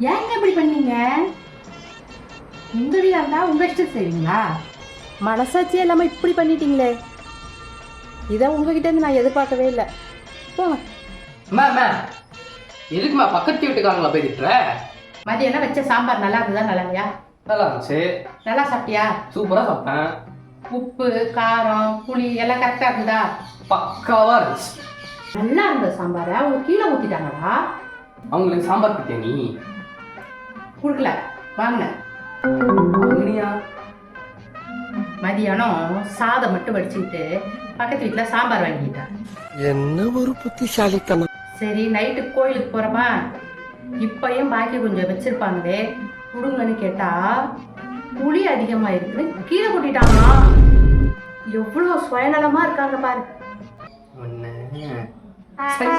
ஏங்க இப்படி பண்ணீங்க? உங்க வீடா இருந்தா உங்க இஷ்டம் செய்வீங்களா? மனசாட்சியே இல்லாமல் இப்படி பண்ணிட்டீங்களே. இதை உங்ககிட்ட இருந்து நான் எதிர்பார்க்கவே இல்லை. போங்க அம்மா அம்மா. எதுக்கும்மா பக்கத்து வீட்டுக்காரங்கள போய் திட்டுற? மதியம் வச்ச சாம்பார்? நல்லா இருந்ததா? நல்லா இல்லையா? நல்லா இருந்துச்சு. நல்லா சாப்பிட்டியா? சூப்பராக சாப்பிட்டேன். உப்பு காரம் புளி எல்லாம் கரெக்டா இருந்ததா? பக்காவாக இருந்துச்சு. நல்லா இருந்த சாம்பாரை அவங்க கீழே ஊத்திட்டாங்களா? அவங்களுக்கு சாம்பார் நீ? கொடுக்கல. வாங்கினேன் மதியானம் சாதம் மட்டும் வடிச்சுக்கிட்டு பக்கத்து வீட்டில் சாம்பார் வாங்கிட்டேன் என்ன ஒரு புத்திசாலித்தனம். சரி நைட்டு கோயிலுக்கு போகிறோமா இப்பயும் பாக்கி கொஞ்சம் வச்சிருப்பாங்களே. கொடுங்கன்னு கேட்டா புளி அதிகமாக இருக்குன்னு கீழே கொட்டிட்டாங்க. எவ்வளோ சுயநலமாக இருக்காங்க பாரு. ஒன்று சரி